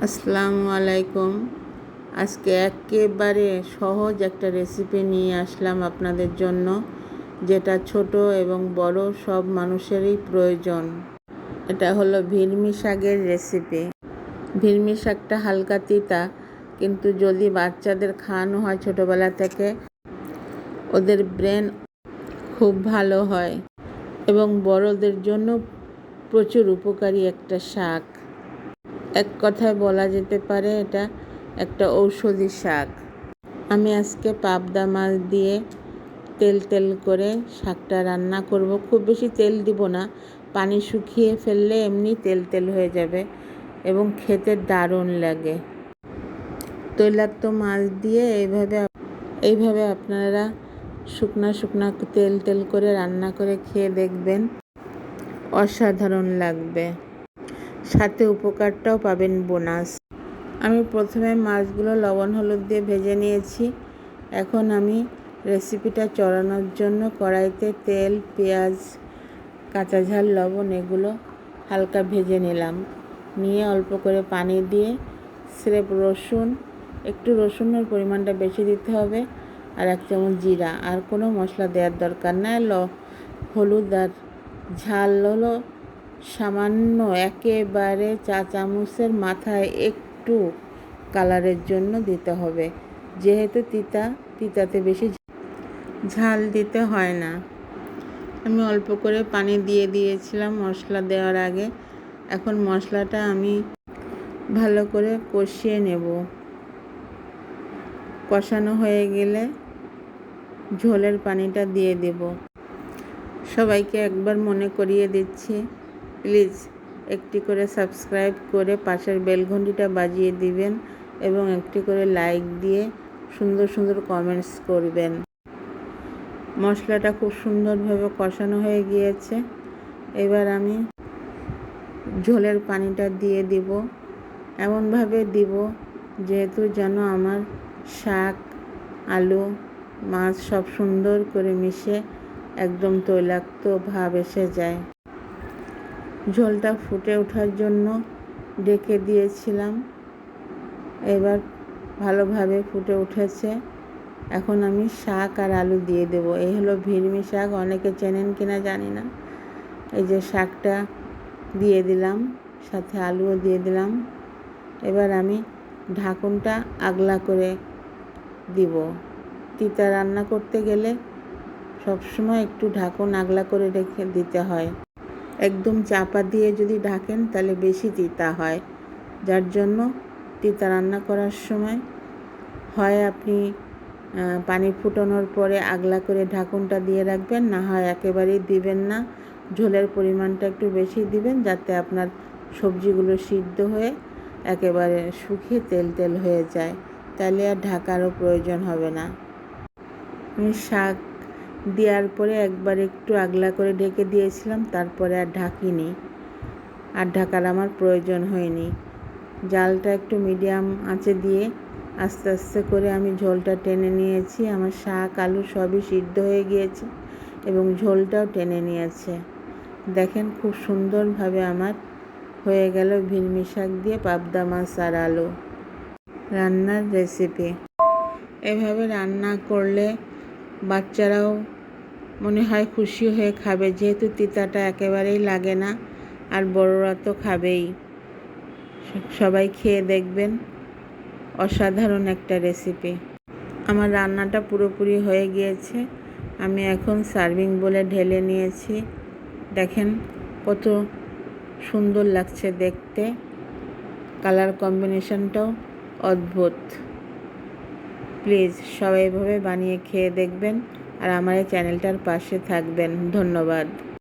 আসসালামু আলাইকুম। আজকে একেবারে সহজ একটা রেসিপি নিয়ে আসলাম আপনাদের জন্য, যেটা ছোট এবং বড় সব মানুষেরই প্রয়োজন। এটা হলো ভিরমি শাকের রেসিপি ভিরমি শাকটা হালকা তিতা, কিন্তু যদি বাচ্চাদের খাওয়ানো হয় ছোটোবেলা থেকে, ওদের ব্রেন খুব ভালো হয় এবং বড়দের জন্য প্রচুর উপকারী একটা শাক। এক কথায় বলা যেতে পারে এটা একটা ঔষধি শাক। আমি আজকে পাবদা মাছ দিয়ে তেল তেল করে শাকটা রান্না করব। খুব বেশি তেল দিব না, পানি শুকিয়ে ফেললে এমনি তেল তেল হয়ে যাবে এবং খেতে দারুণ লাগে। তৈলাক্ত মাছ দিয়ে এইভাবে এইভাবে আপনারা শুকনা শুকনা তেল তেল করে রান্না করে খেয়ে দেখবেন, অসাধারণ লাগবে। সাথে উপকারটাও পাবেন বোনাস। আমি প্রথমে মাছগুলো লবণ হলুদ দিয়ে ভেজে নিয়েছি। এখন আমি রেসিপিটা চড়ানোর জন্য কড়াইতে তেল, পেঁয়াজ, কাঁচা ঝাল, লবণ এগুলো হালকা ভেজে নিলাম। নিয়ে অল্প করে পানি দিয়ে স্রেপ রসুন, একটু রসুনের পরিমাণটা বেশি দিতে হবে আর এক চামচ জিরা। আর কোনো মশলা দেওয়ার দরকার নাই ল হলুদ আর ঝাল হলো সামান্য একেবারে চা চামচের মাথায় একটু কালারের জন্য দিতে হবে। যেহেতু তিতা, তিতাতে বেশি ঝাল দিতে হয় না। আমি অল্প করে পানি দিয়ে দিয়েছিলাম মশলা দেওয়ার আগে। এখন মশলাটা আমি ভালো করে কষিয়ে নেব। কষানো হয়ে গেলে ঝোলের পানিটা দিয়ে দেব। সবাইকে একবার মনে করিয়ে দিচ্ছি। প্লিজ একটি করে সাবস্ক্রাইব করে পাশের বেলঘণ্টিটা বাজিয়ে দিবেন এবং একটি করে লাইক দিয়ে সুন্দর সুন্দর কমেন্টস করবেন। মশলাটা খুব সুন্দরভাবে কষানো হয়ে গিয়েছে। এবার আমি ঝোলের পানিটা দিয়ে দিব। এমনভাবে দিব যেহেতু যেন আমার শাক, আলু, মাছ সব সুন্দর করে মিশে একদম তৈলাক্ত ভাব এসে যায়। ঝোলটা ফুটে ওঠার জন্য ডেকে দিয়েছিলাম। এবার ভালোভাবে ফুটে উঠেছে। এখন আমি শাক আর আলু দিয়ে দেব। এই হলো ভিরমি শাক, অনেকে চেনেন কিনা জানি না। এই যে শাকটা দিয়ে দিলাম, সাথে আলুও দিয়ে দিলাম। এবার আমি ঢাকুনটা আগলা করে দিব। তিতা রান্না করতে গেলে সবসময় একটু ঢাকুন আগলা করে রেখে দিতে হয়। একদম চাপা দিয়ে যদি ঢাকেন, তাহলে বেশি তিতা হয়। যার জন্য তিতা রান্না করার সময় হয় আপনি পানি ফুটানোর পরে আগলা করে ঢাকুনটা দিয়ে রাখবেন, না হয় একেবারেই দিবেন না। ঝোলের পরিমাণটা একটু বেশি দিবেন, যাতে আপনার সবজিগুলো সিদ্ধ হয়ে একেবারে শুকিয়ে তেল তেল হয়ে যায়। তাহলে আর ঢাকারও প্রয়োজন হবে না। আমি শাক দেওয়ার পরে একবার একটু আগলা করে ঢেকে দিয়েছিলাম, তারপরে আর ঢাকিনি। আর ঢাকার আমার প্রয়োজন হয়নি। জালটা একটু মিডিয়াম আঁচে দিয়ে আস্তে আস্তে করে আমি ঝোলটা টেনে নিয়েছি। আমার শাক, আলু সবই সিদ্ধ হয়ে গিয়েছে এবং ঝোলটাও টেনে নিয়েছে। দেখেন খুব সুন্দরভাবে আমার হয়ে গেল ভিলমি শাক দিয়ে পাবদা মাছ আর আলু। রান্নার রেসিপি। এভাবে রান্না করলে বাচ্চারাও মনে হয় খুশি হয়ে খাবে। যেহেতু তিতাটা একেবারেই লাগে না, আর বড়রা তো খাবেই। সবাই খেয়ে দেখবেন, অসাধারণ একটা রেসিপি আমার রান্নাটা পুরোপুরি হয়ে গিয়েছে। আমি এখন সার্ভিং বলে ঢেলে নিয়েছি। দেখেন কত সুন্দর লাগছে দেখতে। কালার কম্বিনেশনটাও অদ্ভুত। প্লিজ সবাই এভাবে বানিয়ে খেয়ে দেখবেন আর আমার এই চ্যানেলটার পাশে থাকবেন। ধন্যবাদ।